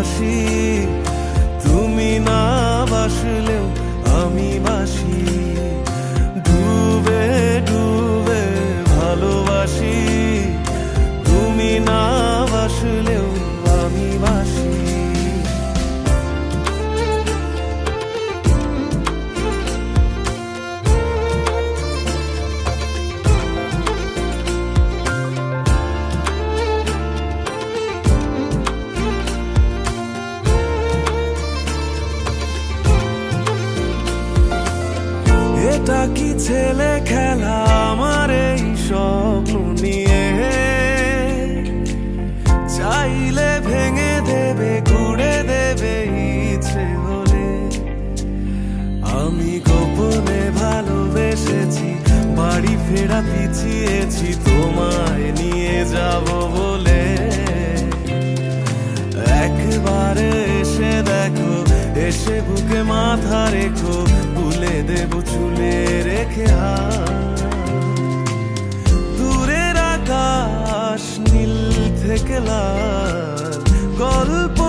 ভালোবাসি এটা কি ছেলে খেলা আমার এই স্বপ্ন নিয়ে? চাইলে ভেঙে দেবে ঘুরে দেবে ইচ্ছে হলে। আমি গোপনে ভালোবেসেছি, বাড়ি ফেরা পিছিয়েছি, তোমায় নিয়ে যাব বলে। মাথা রেখো তুলে দেব চুলে রেখে। দূরের আকাশ নীল থেকে লাল গল্পটা